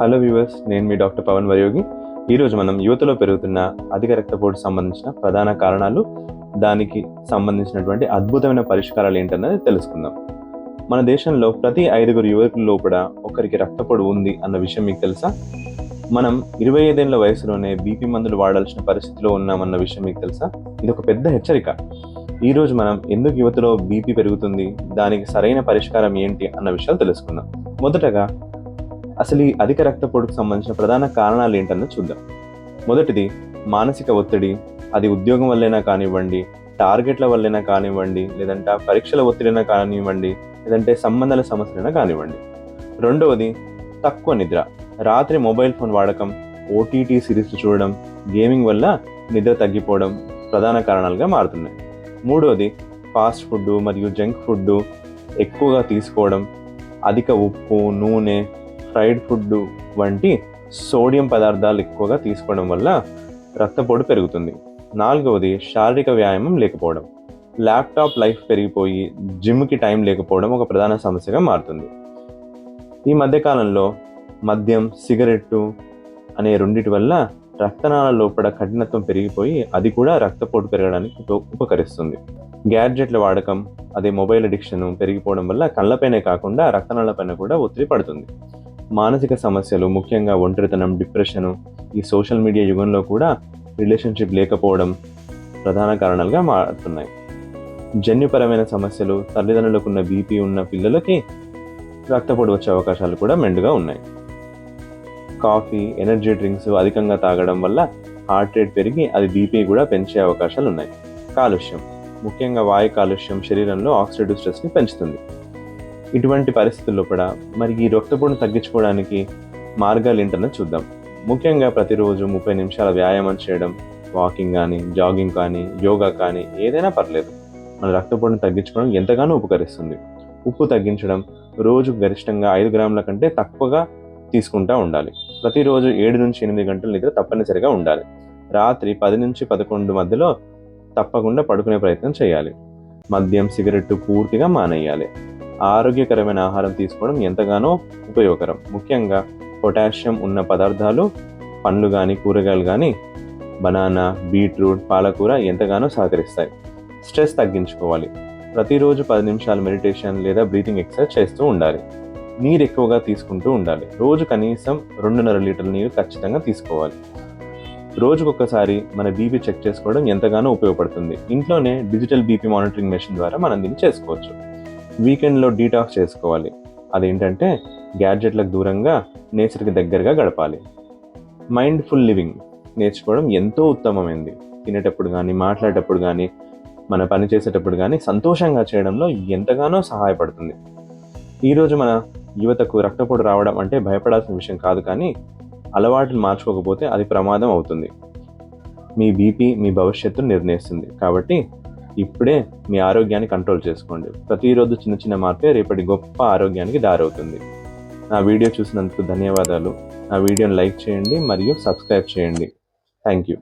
Hello viewers నేను మీ doctor Pawan వయోగి. ఈరోజు మనం యువతలో పెరుగుతున్న అధిక రక్తపోటు సంబంధించిన ప్రధాన కారణాలు దానికి సంబంధించినటువంటి అద్భుతమైన పరిష్కారాలు ఏంటన్నది తెలుసుకుందాం. మన దేశంలో ప్రతి ఐదుగురు యువకుల లోపల ఒకరికి రక్తపోటు ఉంది అన్న విషయం మీకు తెలుసా? మనం ఇరవై ఐదేళ్ళ వయసులోనే బీపీ మందులు వాడాల్సిన పరిస్థితిలో ఉన్నామన్న విషయం మీకు తెలుసా? ఇది ఒక పెద్ద హెచ్చరిక. ఈరోజు మనం ఎందుకు యువతలో బీపీ పెరుగుతుంది దానికి సరైన పరిష్కారం ఏంటి అన్న విషయాలు తెలుసుకుందాం. మొదటగా అసలు ఈ అధిక రక్తపోటుకు సంబంధించిన ప్రధాన కారణాలు ఏంటన్నది చూద్దాం. మొదటిది మానసిక ఒత్తిడి. అది ఉద్యోగం వల్లైనా కానివ్వండి టార్గెట్ల వల్లైనా కానివ్వండి లేదంటే పరీక్షల ఒత్తిడైనా కానివ్వండి లేదంటే సంబంధాల సమస్యలైనా కానివ్వండి. రెండవది తక్కువ నిద్ర. రాత్రి మొబైల్ ఫోన్ వాడకం ఓటీటీ సిరీస్ చూడడం గేమింగ్ వల్ల నిద్ర తగ్గిపోవడం ప్రధాన కారణాలుగా మారుతున్నాయి. మూడవది ఫాస్ట్ ఫుడ్ మరియు జంక్ ఫుడ్ ఎక్కువగా తీసుకోవడం అధిక ఉప్పు నూనె ఫ్రైడ్ ఫుడ్ వంటి సోడియం పదార్థాలు ఎక్కువగా తీసుకోవడం వల్ల రక్తపోటు పెరుగుతుంది. నాలుగవది శారీరక వ్యాయామం లేకపోవడం. ల్యాప్టాప్ లైఫ్ పెరిగిపోయి జిమ్కి టైం లేకపోవడం ఒక ప్రధాన సమస్యగా మారుతుంది. ఈ మధ్యకాలంలో మద్యం సిగరెట్టు అనే రెండిటి వల్ల రక్తనాళ లోపల కఠినత్వం పెరిగిపోయి అది కూడా రక్తపోటు పెరగడానికి ఉపకరిస్తుంది. గ్యాడ్జెట్ల వాడకం అదే మొబైల్ అడిక్షన్ పెరిగిపోవడం వల్ల కళ్ళపైనే కాకుండా రక్తనాళపైన కూడా ఒత్తిడి పడుతుంది. మానసిక సమస్యలు ముఖ్యంగా ఒంటరితనం డిప్రెషను ఈ సోషల్ మీడియా యుగంలో కూడా రిలేషన్షిప్ లేకపోవడం ప్రధాన కారణాలుగా మారుతున్నాయి. జన్యుపరమైన సమస్యలు తల్లిదండ్రులకు ఉన్న బీపీ ఉన్న పిల్లలకి రక్తపోటు వచ్చే అవకాశాలు కూడా మెండుగా ఉన్నాయి. కాఫీ ఎనర్జీ డ్రింక్స్ అధికంగా తాగడం వల్ల హార్ట్ రేట్ పెరిగి అది బీపీ కూడా పెంచే అవకాశాలు ఉన్నాయి. కాలుష్యం ముఖ్యంగా వాయు కాలుష్యం శరీరంలో ఆక్సిడేటివ్ స్ట్రెస్ని పెంచుతుంది. ఇటువంటి పరిస్థితుల్లో కూడా మరి ఈ రక్తపోటును తగ్గించుకోవడానికి మార్గాలు ఏంటన్నది చూద్దాం. ముఖ్యంగా ప్రతిరోజు ముప్పై నిమిషాల వ్యాయామం చేయడం వాకింగ్ కానీ జాగింగ్ కానీ యోగా కానీ ఏదైనా పర్లేదు. మన రక్తపోటును తగ్గించుకోవడం ఎంతగానో ఉపకరిస్తుంది. ఉప్పు తగ్గించడం రోజు గరిష్టంగా ఐదు గ్రాముల కంటే తక్కువగా తీసుకుంటా ఉండాలి. ప్రతిరోజు ఏడు నుంచి ఎనిమిది గంటల నిద్ర తప్పనిసరిగా ఉండాలి. రాత్రి పది నుంచి పదకొండు మధ్యలో తప్పకుండా పడుకునే ప్రయత్నం చేయాలి. మద్యం సిగరెట్ పూర్తిగా మానేయాలి. ఆరోగ్యకరమైన ఆహారం తీసుకోవడం ఎంతగానో ఉపయోగకరం. ముఖ్యంగా పొటాషియం ఉన్న పదార్థాలు పండ్లు కానీ కూరగాయలు కానీ బనానా బీట్రూట్ పాలకూర ఎంతగానో సహకరిస్తాయి. స్ట్రెస్ తగ్గించుకోవాలి. ప్రతిరోజు పది నిమిషాలు మెడిటేషన్ లేదా బ్రీతింగ్ ఎక్సర్సైజ్ చేస్తూ ఉండాలి. నీరు ఎక్కువగా తీసుకుంటూ ఉండాలి. రోజు కనీసం రెండున్నర లీటర్ల నీరు ఖచ్చితంగా తీసుకోవాలి. రోజుకొకసారి మన బీపీ చెక్ చేసుకోవడం ఎంతగానో ఉపయోగపడుతుంది. ఇంట్లోనే డిజిటల్ బీపీ మానిటరింగ్ మెషిన్ ద్వారా మనం దీన్ని చేసుకోవచ్చు. వీకెండ్లో డీటాక్స్ చేసుకోవాలి. అదేంటంటే గ్యాడ్జెట్లకు దూరంగా నేచర్కి దగ్గరగా గడపాలి. మైండ్ఫుల్ లివింగ్ నేర్చుకోవడం ఎంతో ఉత్తమమైంది. తినేటప్పుడు కానీ మాట్లాడేటప్పుడు కానీ మన పని చేసేటప్పుడు కానీ సంతోషంగా చేయడంలో ఎంతగానో సహాయపడుతుంది. ఈరోజు మన యువతకు రక్తపోటు రావడం అంటే భయపడాల్సిన విషయం కాదు కానీ అలవాటును మార్చుకోకపోతే అది ప్రమాదం అవుతుంది. మీ బీపీ మీ భవిష్యత్తును నిర్ణయిస్తుంది. కాబట్టి ఇప్పుడే మీ ఆరోగ్యాన్ని కంట్రోల్ చేసుకోండి. ప్రతిరోజు చిన్న చిన్న మార్పే రేపటి గొప్ప ఆరోగ్యానికి దారవుతుంది. నా వీడియో చూసినందుకు ధన్యవాదాలు. నా వీడియోని లైక్ చేయండి మరియు సబ్స్క్రైబ్ చేయండి. Thank you.